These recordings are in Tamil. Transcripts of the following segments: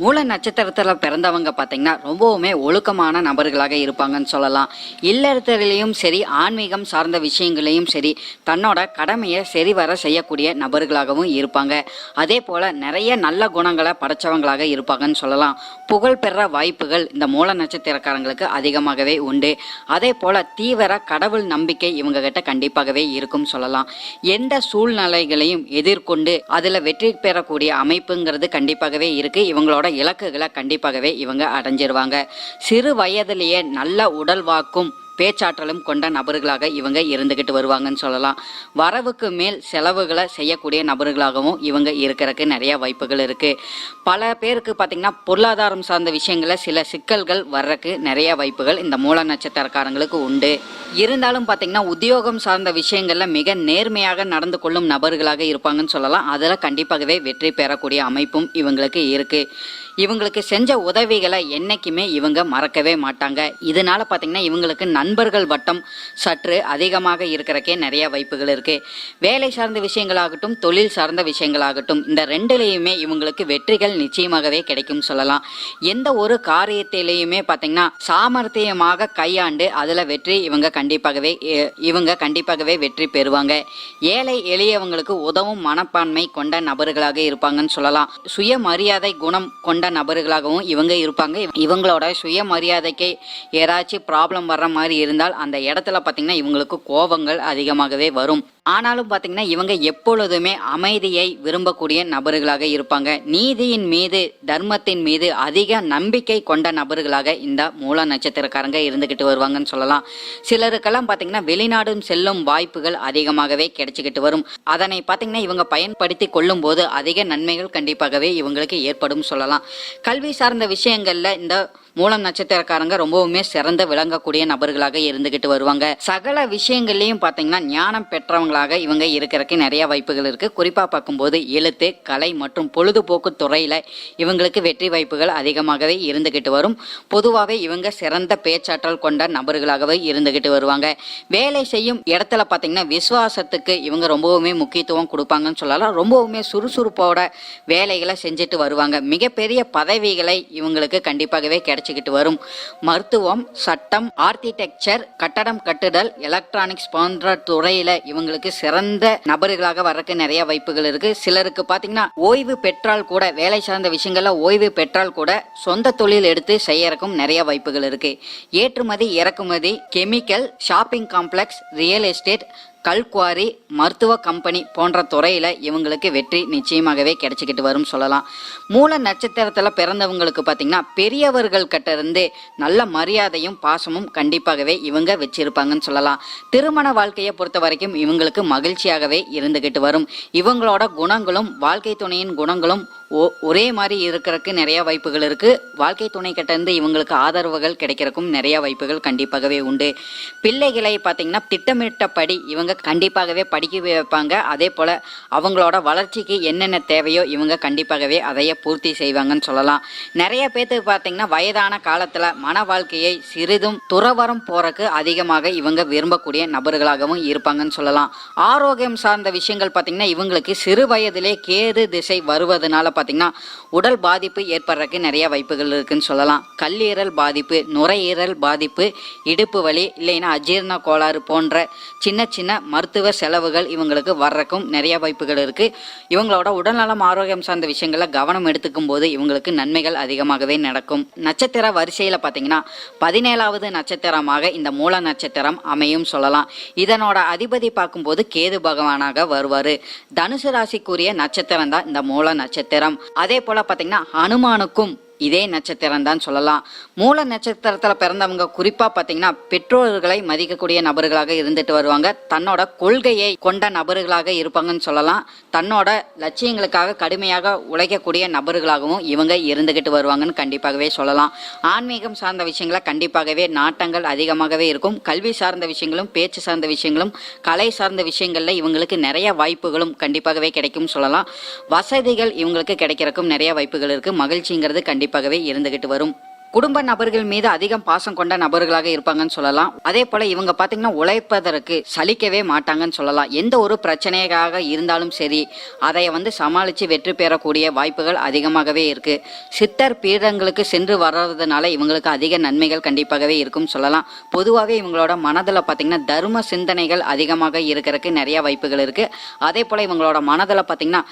மூல நட்சத்திரத்தில் பிறந்தவங்க பார்த்தீங்கன்னா ரொம்பவுமே ஒழுக்கமான நபர்களாக இருப்பாங்கன்னு சொல்லலாம். இல்லறத்திலையும் சரி ஆன்மீகம் சார்ந்த விஷயங்களையும் சரி தன்னோட கடமையை சரிவர செய்யக்கூடிய நபர்களாகவும் இருப்பாங்க. அதே போல் நிறைய நல்ல குணங்களை படைச்சவங்களாக இருப்பாங்கன்னு சொல்லலாம். புகழ் பெற வாய்ப்புகள் இந்த மூல நட்சத்திரக்காரங்களுக்கு அதிகமாகவே உண்டு. அதே போல் தீவிர கடவுள் நம்பிக்கை இவங்க கிட்ட கண்டிப்பாகவே இருக்கும் சொல்லலாம். எந்த சூழ்நிலைகளையும் எதிர்கொண்டு அதில் வெற்றி பெறக்கூடிய அமைப்புங்கிறது கண்டிப்பாகவே இருக்குது இவங்களோட இலக்குகளை கண்டிப்பாகவே இவங்க அடைஞ்சிருவாங்க. சிறு வயதிலேயே நல்ல உடல் வாக்கும் பேச்சாற்றலும் கொண்ட நபர்களாக இவங்க இருந்துக்கிட்டு வருவாங்கன்னு சொல்லலாம். வரவுக்கு மேல் செலவுகளை செய்யக்கூடிய நபர்களாகவும் இவங்க இருக்கிறதுக்கு நிறைய வாய்ப்புகள் இருக்கு. பல பேருக்கு பார்த்தீங்கன்னா பொருளாதாரம் சார்ந்த விஷயங்கள சில சிக்கல்கள் வர்றதுக்கு நிறைய வாய்ப்புகள் இந்த மூல நட்சத்திரக்காரங்களுக்கு உண்டு. இருந்தாலும் பார்த்தீங்கன்னா உத்தியோகம் சார்ந்த விஷயங்கள்ல மிக நேர்மையாக நடந்து கொள்ளும் நபர்களாக இருப்பாங்கன்னு சொல்லலாம். அதில் கண்டிப்பாகவே வெற்றி பெறக்கூடிய அமைப்பும் இவங்களுக்கு இருக்கு. இவங்களுக்கு செஞ்ச உதவிகளை என்னைக்குமே இவங்க மறக்கவே மாட்டாங்க. இதனால பார்த்தீங்கன்னா இவங்களுக்கு நன் நண்பர்கள் வட்டம் சற்று அதிகமாக இருக்கிறக்கே நிறைய வாய்ப்புகள் இருக்கு. வேலை சார்ந்த விஷயங்களாகட்டும் தொழில் சார்ந்த விஷயங்களாகட்டும் இந்த ரெண்டுலேயுமே இவங்களுக்கு வெற்றிகள் நிச்சயமாகவே கிடைக்கும் சொல்லலாம். எந்த ஒரு காரியத்திலேயுமே பார்த்தீங்கன்னா சாமர்த்தியமாக கையாண்டு அதில் வெற்றி இவங்க கண்டிப்பாகவே இவங்க கண்டிப்பாகவே வெற்றி பெறுவாங்க. ஏழை எளியவங்களுக்கு உதவும் மனப்பான்மை கொண்ட நபர்களாக இருப்பாங்கன்னு சொல்லலாம். சுயமரியாதை குணம் கொண்ட நபர்களாகவும் இவங்க இருப்பாங்க. இவங்களோட சுயமரியாதைக்கு ஏதாச்சும் ப்ராப்ளம் வர்ற மாதிரி இருந்தால் அந்த இடத்துல பார்த்தீங்கன்னா இவங்களுக்கு கோபங்கள் அதிகமாகவே வரும். ஆனாலும் பார்த்தீங்கன்னா இவங்க எப்பொழுதுமே அமைதியை விரும்பக்கூடிய நபர்களாக இருப்பாங்க. நீதியின் மீது தர்மத்தின் மீது அதிக நம்பிக்கை கொண்ட நபர்களாக இந்த மூல நட்சத்திரக்காரங்க இருந்துக்கிட்டு வருவாங்கன்னு சொல்லலாம். சிலருக்கெல்லாம் பார்த்தீங்கன்னா வெளிநாடும் செல்லும் வாய்ப்புகள் அதிகமாகவே கிடைச்சிக்கிட்டு வரும். அதனை பார்த்தீங்கன்னா இவங்க பயன்படுத்தி கொள்ளும் போது அதிக நன்மைகள் கண்டிப்பாகவே இவங்களுக்கு ஏற்படும் சொல்லலாம். கல்வி சார்ந்த விஷயங்கள்ல இந்த மூலம் நட்சத்திரக்காரங்க ரொம்பவுமே சிறந்து விளங்கக்கூடிய நபர்களாக இருந்துகிட்டு வருவாங்க. சகல விஷயங்கள்லயும் பாத்தீங்கன்னா ஞானம் பெற்றவங்க பெற்றவங்களாக இவங்க இருக்கிறதுக்கு நிறைய வாய்ப்புகள் இருக்கு. குறிப்பா பார்க்கும்போது எழுத்து கலை மற்றும் பொழுதுபோக்கு துறையில இவங்களுக்கு வெற்றி வாய்ப்புகள் அதிகமாகவே இருந்துகிட்டு வரும். பொதுவாகவே இவங்க சிறந்த பேச்சாற்றல் கொண்ட நபர்களாகவே இருந்துகிட்டு வருவாங்க. வேலை செய்யும் இடத்துல பார்த்தீங்கன்னா விசுவாசத்துக்கு இவங்க ரொம்பவுமே முக்கியத்துவம் கொடுப்பாங்கன்னு சொல்லலாம். ரொம்பவுமே சுறுசுறுப்போட வேலைகளை செஞ்சுட்டு வருவாங்க. மிகப்பெரிய பதவிகளை இவங்களுக்கு கண்டிப்பாகவே கிடைச்சிக்கிட்டு வரும். மருத்துவம் சட்டம் ஆர்கிடெக்சர் கட்டடம் கட்டுதல் எலக்ட்ரானிக்ஸ் போன்ற துறையில இவங்களுக்கு சிறந்த நபர்களாக வர்றதுக்கு நிறைய வாய்ப்புகள் இருக்கு. சிலருக்கு பாத்தீங்கன்னா ஓய்வு பெற்றால் கூட வேலை சார்ந்த விஷயங்கள்ல ஓய்வு பெற்றால் கூட சொந்த தொழில் எடுத்து செய்யறதுக்கும் நிறைய வாய்ப்புகள் இருக்கு. ஏற்றுமதி இறக்குமதி chemical shopping complex real estate கல்குவாரி மருத்துவ கம்பெனி போன்ற துறையில் இவங்களுக்கு வெற்றி நிச்சயமாகவே கிடைச்சிக்கிட்டு வரும் சொல்லலாம். மூல நட்சத்திரத்தில் பிறந்தவங்களுக்கு பார்த்தீங்கன்னா பெரியவர்கள் கிட்டேருந்து நல்ல மரியாதையும் பாசமும் கண்டிப்பாகவே இவங்க வச்சிருப்பாங்கன்னு சொல்லலாம். திருமண வாழ்க்கையை பொறுத்த வரைக்கும் இவங்களுக்கு மகிழ்ச்சியாகவே இருந்துகிட்டு வரும். இவங்களோட குணங்களும் வாழ்க்கை துணையின் குணங்களும் ஒரே மாதிரி இருக்கிறதுக்கு நிறைய வாய்ப்புகள் இருக்கு. வாழ்க்கை துணை கிட்டேருந்து இவங்களுக்கு ஆதரவுகள் கிடைக்கிறக்கும் நிறைய வாய்ப்புகள் கண்டிப்பாகவே உண்டு. பிள்ளைகளை பார்த்தீங்கன்னா திட்டமிட்டபடி இவங்க கண்டிப்பாகவே படிக்க வைப்பாங்க. அதே போல அவங்களோட வளர்ச்சிக்கு என்னென்ன தேவையோ இவங்க கண்டிப்பாகவே அதைய பூர்த்தி செய்வாங்கன்னு சொல்லலாம். நிறைய பேர்த்துக்கு பார்த்தீங்கன்னா வயதான காலத்துல மன வாழ்க்கையை சிறிதும் துறவரம் போறக்கு அதிகமாக இவங்க விரும்பக்கூடிய நபர்களாகவும் இருப்பாங்கன்னு சொல்லலாம். ஆரோக்கியம் சார்ந்த விஷயங்கள் பார்த்தீங்கன்னா இவங்களுக்கு சிறு வயதிலே கேது திசை வருவதனால பார்த்தீங்கன்னா உடல் பாதிப்பு ஏற்படுறதுக்கு நிறைய வாய்ப்புகள் இருக்குன்னு சொல்லலாம். கல்லீரல் பாதிப்பு நுரையீரல் பாதிப்பு இடுப்பு வலி இல்லைன்னா அஜீரண கோளாறு போன்ற சின்ன சின்ன மருத்துவ செலவுகள் இவங்களுக்கு வர்றதுக்கும் நிறைய வாய்ப்புகள் இருக்கு. இவங்களோட உடல்நலம் ஆரோக்கியம் சார்ந்த விஷயங்களில் கவனம் எடுத்துக்கும் போது இவங்களுக்கு நன்மைகள் அதிகமாகவே நடக்கும். நட்சத்திர வரிசையில் பார்த்தீங்கன்னா பதினேழாவது நட்சத்திரமாக இந்த மூல நட்சத்திரம் அமையும் சொல்லலாம். இதனோட அதிபதி பார்க்கும்போது கேது பகவானாக வருவாரு. தனுசு ராசிக்குரிய நட்சத்திரம் தான் இந்த மூல நட்சத்திரம். அதே போல பாத்தீங்கன்னா ஹனுமானுக்கும் இதே நட்சத்திரம் தான் சொல்லலாம். மூல நட்சத்திரத்தில் பிறந்தவங்க குறிப்பாக பார்த்தீங்கன்னா பெற்றோர்களை மதிக்கக்கூடிய நபர்களாக இருந்துட்டு வருவாங்க. தன்னோட கொள்கையை கொண்ட நபர்களாக இருப்பாங்கன்னு சொல்லலாம். தன்னோட லட்சியங்களுக்காக கடுமையாக உழைக்கக்கூடிய நபர்களாகவும் இவங்க இருந்துக்கிட்டு வருவாங்கன்னு கண்டிப்பாகவே சொல்லலாம். ஆன்மீகம் சார்ந்த விஷயங்களை கண்டிப்பாகவே நாட்டங்கள் அதிகமாகவே இருக்கும். கல்வி சார்ந்த விஷயங்களும் பேச்சு சார்ந்த விஷயங்களும் கலை சார்ந்த விஷயங்களில் இவங்களுக்கு நிறைய வாய்ப்புகளும் கண்டிப்பாகவே கிடைக்கும் சொல்லலாம். வசதிகள் இவங்களுக்கு கிடைக்கிறக்கும் நிறைய வாய்ப்புகள் இருக்குது மகிழ்ச்சிங்கிறது கண்டிப்பாக கண்டிப்பாகவே இருந்துகிட்டு வரும். குடும்ப நபர்கள் மீது அதிகம் பாசம் கொண்ட நபர்களாக இருப்பாங்கன்னு சொல்லலாம். அதே போல இவங்க பாத்தீங்கன்னா உழைப்பதற்கு சலிக்கவே மாட்டாங்கன்னு சொல்லலாம். எந்த ஒரு பிரச்சனையாக இருந்தாலும் சரி அதை வந்து சமாளித்து வெற்றி பெறக்கூடிய வாய்ப்புகள் அதிகமாகவே இருக்கு. சித்தர் பீடங்களுக்கு சென்று வர்றதுனால இவங்களுக்கு அதிக நன்மைகள் கண்டிப்பாகவே இருக்கும் சொல்லலாம். பொதுவாகவே இவங்களோட மனதில் பார்த்தீங்கன்னா தர்ம சிந்தனைகள் அதிகமாக இருக்கிறதுக்கு நிறைய வாய்ப்புகள் இருக்கு. அதே போல இவங்களோட மனதில் பார்த்தீங்கன்னா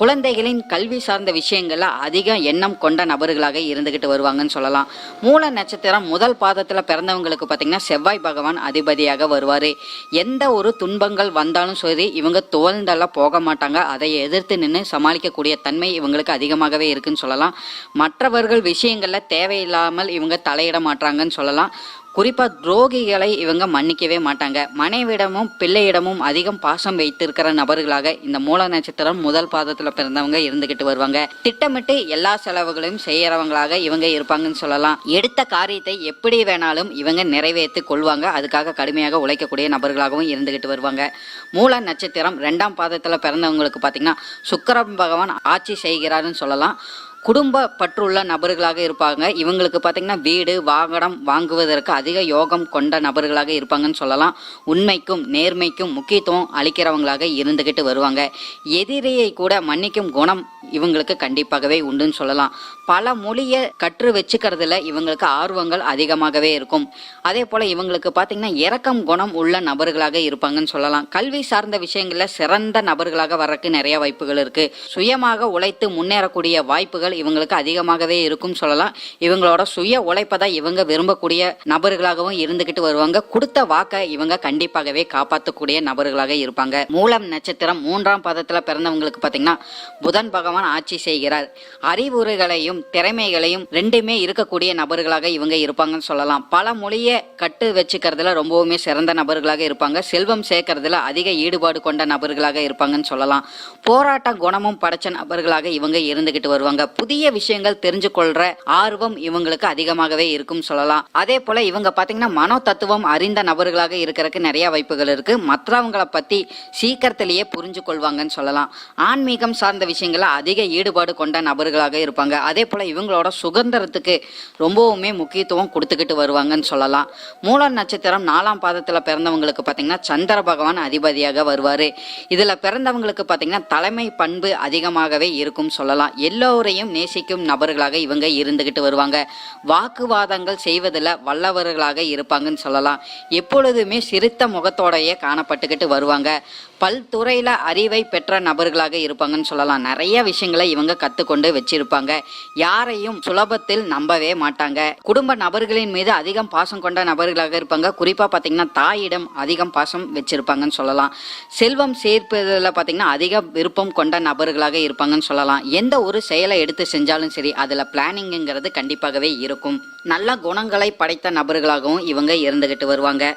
குழந்தைகளின் கல்வி சார்ந்த விஷயங்கள்ல அதிக எண்ணம் கொண்ட நபர்களாக இருந்துகிட்டு வருவாங்கன்னு சொல்லலாம். மூல நட்சத்திரம் முதல் பாதத்தில் பிறந்தவங்களுக்கு பார்த்தீங்கன்னா செவ்வாய் பகவான் அதிபதியாக வருவார். எந்த ஒரு துன்பங்கள் வந்தாலும் சரி இவங்க துவழ்ந்தெல்லாம் போக மாட்டாங்க. அதை எதிர்த்து நின்று சமாளிக்கக்கூடிய தன்மை இவங்களுக்கு அதிகமாகவே இருக்குன்னு சொல்லலாம். மற்றவர்கள் விஷயங்களில் தேவையில்லாமல் இவங்க தலையிட மாட்டாங்கன்னு சொல்லலாம். குறிப்பாக துரோகிகளை இவங்க மன்னிக்கவே மாட்டாங்க. மனைவிடமும் பிள்ளையிடமும் அதிகம் பாசம் வைத்திருக்கிற நபர்களாக இந்த மூல நட்சத்திரம் முதல் பாதத்தில் பிறந்தவங்க இருந்துகிட்டு வருவாங்க. திட்டமிட்டு எல்லா செலவுகளையும் செய்யறவங்களாக இவங்க இருப்பாங்கன்னு சொல்லலாம். எடுத்த காரியத்தை எப்படி வேணாலும் இவங்க நிறைவேற்றி கொள்வாங்க. அதுக்காக கடுமையாக உழைக்கக்கூடிய நபர்களாகவும் இருந்துகிட்டு வருவாங்க. மூல நட்சத்திரம் ரெண்டாம் பாதத்தில் பிறந்தவங்களுக்கு பார்த்தீங்கன்னா சுக்கரம் பகவான் ஆட்சி செய்கிறாருன்னு சொல்லலாம். குடும்ப பற்றுள்ள நபர்களாக இருப்பாங்க. இவங்களுக்கு பார்த்தீங்கன்னா வீடு வாகனம் வாங்குவதற்கு அதிக யோகம் கொண்ட நபர்களாக இருப்பாங்கன்னு சொல்லலாம். உண்மைக்கும் நேர்மைக்கும் முக்கியத்துவம் அளிக்கிறவங்களாக இருந்துகிட்டு வருவாங்க. எதிரியை கூட மன்னிக்கும் குணம் இவங்களுக்கு கண்டிப்பாகவே உண்டுன்னு சொல்லலாம். பல மொழியை கற்று வச்சுக்கிறதுல இவங்களுக்கு ஆர்வங்கள் அதிகமாகவே இருக்கும். அதே போல இவங்களுக்கு பார்த்தீங்கன்னா இரக்கம் குணம் உள்ள நபர்களாக இருப்பாங்கன்னு சொல்லலாம். கல்வி சார்ந்த விஷயங்களில் சிறந்த நபர்களாக வர்றதுக்கு நிறைய வாய்ப்புகள் இருக்கு. சுயமாக உழைத்து முன்னேறக்கூடிய வாய்ப்புகள் இவங்களுக்கு அதிகமாகவே இருக்கும் சொல்லலாம். இவங்களோட சுய உழைப்பை தான் இவங்க விரும்பக்கூடிய நபர்களாகவும் இருந்துகிட்டு வருவாங்க. கொடுத்த வாக்கை இவங்க கண்டிப்பாகவே காப்பாற்றக்கூடிய நபர்களாக இருப்பாங்க. மூலம் நட்சத்திரம் மூன்றாம் பதத்தில் பிறந்தவங்களுக்கு பார்த்தீங்கன்னா புதன் பகவான் ஆட்சி செய்கிறார். அறிவுரைகளையும் திறமைகளையும் ரெண்டுமே இருக்கக்கூடிய நபர்களாக இவங்க இருப்பாங்கன்னு சொல்லலாம். பல மொழியை கட்டு வச்சுக்கிறதுல ரொம்பவுமே சிறந்த நபர்களாக இருப்பாங்க. செல்வம் சேர்க்கறதுல அதிக ஈடுபாடு கொண்ட நபர்களாக இருப்பாங்கன்னு சொல்லலாம். போராட்ட குணமும் படைச்ச நபர்களாக இவங்க இருந்துகிட்டு வருவாங்க. புதிய விஷயங்கள் தெரிஞ்சு கொள்ற ஆர்வம் இவங்களுக்கு அதிகமாகவே இருக்கும் சொல்லலாம். அதே போல இவங்க பாத்தீங்கன்னா மனோ தத்துவம் அறிந்த நபர்களாக இருக்கிறதுக்கு நிறைய வாய்ப்புகள் இருக்கு. மற்றவங்களை பத்தி சீக்கிரத்திலேயே புரிஞ்சு கொள்வாங்கன்னு சொல்லலாம். ஆன்மீகம் சார்ந்த விஷயங்கள அதிக ஈடுபாடு கொண்ட நபர்களாக இருப்பாங்க. அதே போல இவங்களோட சுதந்திரத்துக்கு ரொம்பவுமே முக்கியத்துவம் கொடுத்துக்கிட்டு வருவாங்கன்னு சொல்லலாம். மூல நட்சத்திரம் நாலாம் பாதத்துல பிறந்தவங்களுக்கு பாத்தீங்கன்னா சந்திர பகவான் அதிபதியாக வருவாரு. இதுல பிறந்தவங்களுக்கு பாத்தீங்கன்னா தலைமை பண்பு அதிகமாகவே இருக்கும் சொல்லலாம். எல்லோரையும் நேசிக்கும் நபர்களாக இவங்க இருந்துகிட்டு வருவாங்க. வாக்குவாதங்கள் செய்வதில் வல்லவர்களாக இருப்பாங்கன்னு சொல்லலாம். எப்பொழுதுமே சிரித்த முகத்தோடையே காணப்பட்டுக்கிட்டு வருவாங்க. பல்துறையில் அறிவை பெற்ற நபர்களாக இருப்பாங்கன்னு சொல்லலாம். நிறைய விஷயங்களை இவங்க கற்றுக்கொண்டு வச்சிருப்பாங்க. யாரையும் சுலபத்தில் நம்பவே மாட்டாங்க. குடும்ப நபர்களின் மீது அதிகம் பாசம் கொண்ட நபர்களாக இருப்பாங்க. குறிப்பாக பார்த்தீங்கன்னா தாயிடம் அதிகம் பாசம் வச்சிருப்பாங்கன்னு சொல்லலாம். செல்வம் சேர்ப்பதில் பார்த்தீங்கன்னா அதிக விருப்பம் கொண்ட நபர்களாக இருப்பாங்கன்னு சொல்லலாம். எந்த ஒரு செயலை எடுத்து செஞ்சாலும் சரி அதில் பிளானிங்கிறது கண்டிப்பாகவே இருக்கும். நல்ல குணங்களை படைத்த நபர்களாகவும் இவங்க இருந்துகிட்டு வருவாங்க.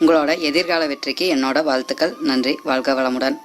உங்களோட எதிர்கால வெற்றிக்கு என்னோட வாழ்த்துக்கள். நன்றி. வாழ்க வளமுடன்.